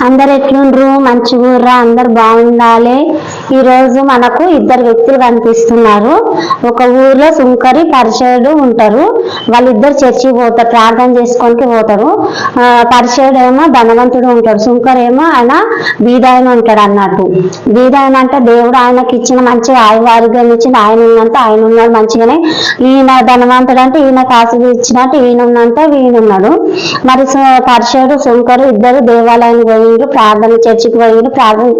అందరు ఎట్లుండ్రు? మంచిగుర్రా? అందరు బాగుండాలి? ఈరోజు మనకు ఇద్దరు వ్యక్తులు కనిపిస్తున్నారు. ఒక ఊర్లో సుంకరి పరిచయుడు ఉంటారు. వాళ్ళిద్దరు చర్చికి పోతారు ప్రార్థన చేసుకోనికి పోతారు. పరిచయుడు ఏమో ధనవంతుడు ఉంటాడు. సుంకర్ ఏమో ఆయన బీదాయన ఉంటాడు అన్నట్టు. బీదాయన అంటే దేవుడు ఆయనకి ఇచ్చిన మంచి ఆయువు ఆరోగ్యం ఇచ్చిన ఆయన ఉన్నంత ఆయన ఉన్నాడు మంచిగానే. ఈయన ధనవంతుడు అంటే ఈయన కాసు ఇచ్చినట్టు ఈయన ఉన్నంత ఈయన ఉన్నాడు. మరి పరిచయుడు సుంకరు ఇద్దరు దేవాలయానికి పోయిండ్రు ప్రార్థన చర్చికి పోయిండ్రు ప్రార్థన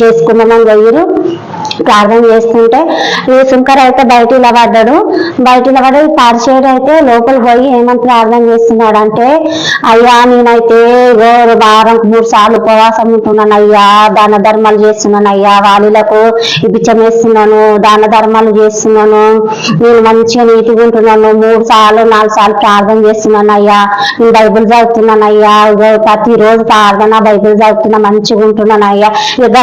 చేసుకుందామని పోయిండ్రు Thank you. ప్రార్థన చేస్తుంటే ఈ శంకర్ అయితే బయట ఇలా పడ్డాడు బయట ఇలా పడి అయితే లోపల పోయి ఏమని ప్రార్థన చేస్తున్నాడు అంటే అయ్యా నేనైతే ఇగో వారం మూడు సార్లు ఉపవాసం ఉంటున్నాను అయ్యా. దాన ధర్మాలు చేస్తున్నాను అయ్యా. వాళ్ళకు బిచ్చం వేస్తున్నాను. దాన ధర్మాలు చేస్తున్నాను. నేను మంచిగా నీతిగా ఉంటున్నాను. మూడు సార్లు నాలుగు సార్లు ప్రార్థన చేస్తున్నాను అయ్యా. నేను బైబిల్ చదువుతున్నాను అయ్యా. ఇగో ప్రతి రోజు ప్రార్థన బైబిల్ చదువుతున్నా మంచిగా ఉంటున్నాను అయ్యా. యుద్ధం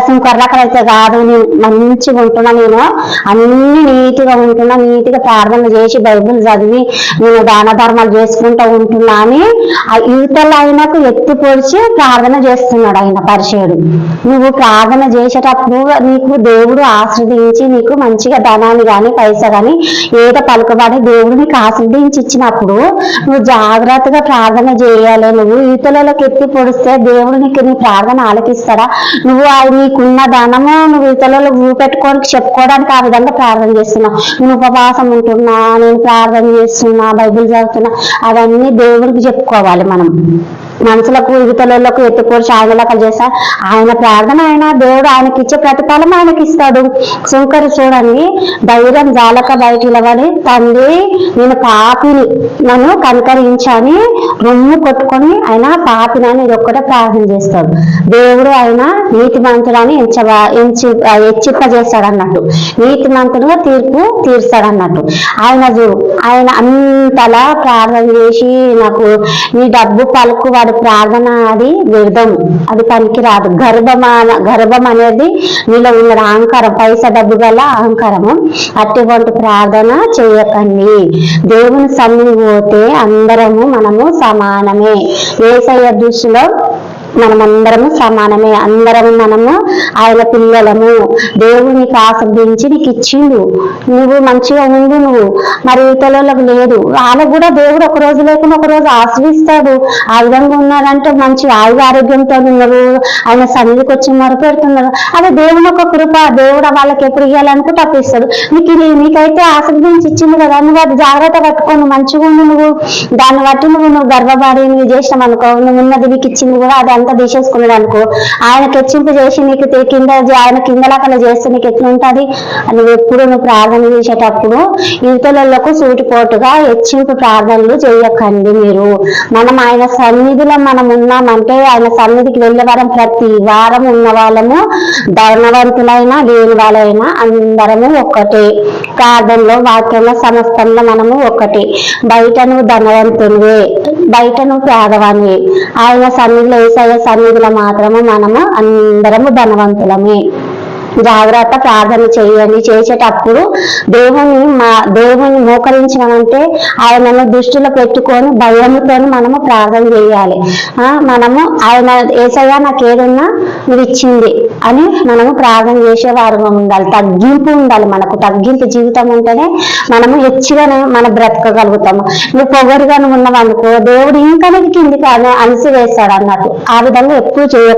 అయితే కాదు. నేను మంచిగా ఉంటున్నా నేను. అన్ని నీతిగా ఉంటున్నా నీతిగా ప్రార్థన చేసి బైబిల్ చదివి నేను దాన ధర్మాలు చేసుకుంటూ ఉంటున్నా అని ఆ యువతలు ఆయనకు ఎత్తి పొడిచి ప్రార్థన చేస్తున్నాడు ఆయన పరిచయుడు. నువ్వు ప్రార్థన చేసేటప్పుడు నీకు దేవుడు ఆశ్రదించి నీకు మంచిగా ధనాన్ని కానీ పైస కానీ ఏదో పలుకబడి దేవుడు నీకు ఆశ్రదించి ఇచ్చినప్పుడు నువ్వు జాగ్రత్తగా ప్రార్థన చేయాలి. నువ్వు ఇతరులకు ఎత్తి పొడిస్తే దేవుడు నీకు నీ ప్రార్థన ఆలకిస్తాడా? నువ్వు ఆ నీకున్న ధనము నువ్వు ఇతరులకు చూపెట్టుకోనికి చెప్పుకోవడానికి ఆ విధంగా ప్రార్థన చేస్తున్నా. నేను ఉపవాసం ఉంటున్నా నేను ప్రార్థన చేస్తున్నా బైబిల్ చదువుతున్నా అవన్నీ దేవుడికి చెప్పుకోవాలి మనం. మనసులకు ఇతరులకు ఎత్తుకోరు ఆయన లెక్క చేస్తా ఆయన ప్రార్థన ఆయన దేవుడు ఆయనకి ఇచ్చే ప్రతిఫలం ఆయనకి ఇస్తాడు శంకరు చూడండి ధైర్యం జాలక బయట నిలబడి తండ్రి నేను పాపిని నన్ను కనకరించని రొమ్ము కొట్టుకొని ఆయన పాపిని ఇది ఒక్కటే ప్రార్థన చేస్తాడు దేవుడు ఆయన నీతిమంతుడని ఎంచబా ఎంచి హెచ్చిప్ప చేస్తాడు అన్నట్టు నీతిమంతుడుగా తీర్పు తీర్స్తాడు అన్నట్టు ఆయన ఆయన అంతలా ప్రార్థన చేసి నాకు నీ డబ్బు పలుకు వాడి ప్రార్థన అది వ్యర్థం. అది పనికి రాదు గర్భం గర్భం అనేది నీలో ఉన్న అహంకారం పైస డబ్బు గల అహంకారము. అటువంటి ప్రార్థన చేయకండి. దేవుని సన్నిధి పోతే అందరము మనము సమానమే. ఏసయ్య దృష్టిలో మనమందరము సమానమే. అందరము మనము ఆయన పిల్లలము. దేవుడు నీకు ఆశ్రదించి నీకు ఇచ్చిండు. నువ్వు మంచిగా ఉండు నువ్వు. మరి ఇతరులకు లేదు. వాళ్ళకు కూడా దేవుడు ఒక రోజు లేకుండా ఒక రోజు ఆశ్రయిస్తాడు. ఆ విధంగా ఉన్నారంటే మంచి ఆయుధ ఆరోగ్యంతో ఉన్నారు ఆయన సన్నిధికి వచ్చి మొరపెడుతున్నారు అదే దేవుని ఒక కృప దేవుడు వాళ్ళకి ఎప్పుడు ఇవ్వాలనుకుంటే అప్పుడు నీకు ఇది నీకైతే ఆశ్రదించి ఇచ్చింది కదా నువ్వు అది జాగ్రత్త పట్టుకోను మంచిగా ఉండు నువ్వు. దాన్ని బట్టి నువ్వు నువ్వు గర్భపాడి నువ్వు చేసినావు అనుకో నువ్వు ఉన్నది నీకు ఇచ్చింది కూడా అది అంతా తీసేసుకున్నాడు అనుకో. ఆయన కెచ్చింపు చేసి నీకు కింద ఆయన కింద చేస్తే నీకు ఎట్లా ఉంటది నువ్వు ఎప్పుడు నువ్వు ప్రార్థన చేసేటప్పుడు మనకు సూటిపోటుగా హెచ్చింపు ప్రార్థనలు చేయకండి మీరు. మనం ఆయన సన్నిధిలో మనం ఉన్నామంటే ఆయన సన్నిధికి వెళ్ళే వారం ప్రతి వారం ఉన్న వాళ్ళము ధర్మవంతులైనా లేని వాళ్ళైనా అందరము ఒక్కటే ప్రార్థనలో వాక్యంలో సమస్తంలో మనము ఒక్కటే బయట నువ్వు ధనవంతునివే బయట నువ్వు పేదవానివి ఆయన సన్నిధిలో ఏసయ్య సన్నిధిలో మాత్రము మనము అందరము ధనవంతులమే. జాగ్రత్త ప్రార్థన చేయండి. చేసేటప్పుడు దేవుని మా దేవుని మోకరించమంటే ఆయనను దృష్టిలో పెట్టుకొని భయంతో మనము ప్రార్థన చేయాలి. మనము ఆయన ఏసయ్య నాకు ఏదన్నా నువ్వు ఇచ్చింది అని మనము ప్రార్థన చేసేవారు ఉండాలి. తగ్గింపు ఉండాలి మనకు. తగ్గింపు జీవితం ఉంటేనే మనము హెచ్చుగానే మనం బ్రతకగలుగుతాము. నువ్వు పొగరుగా నువ్వు ఉన్నావు అనుకో దేవుడు ఇంకా నీకు కిందికి అనిసి వేస్తాడు అన్నట్టు. ఆ విధంగా ఎక్కువ చేయ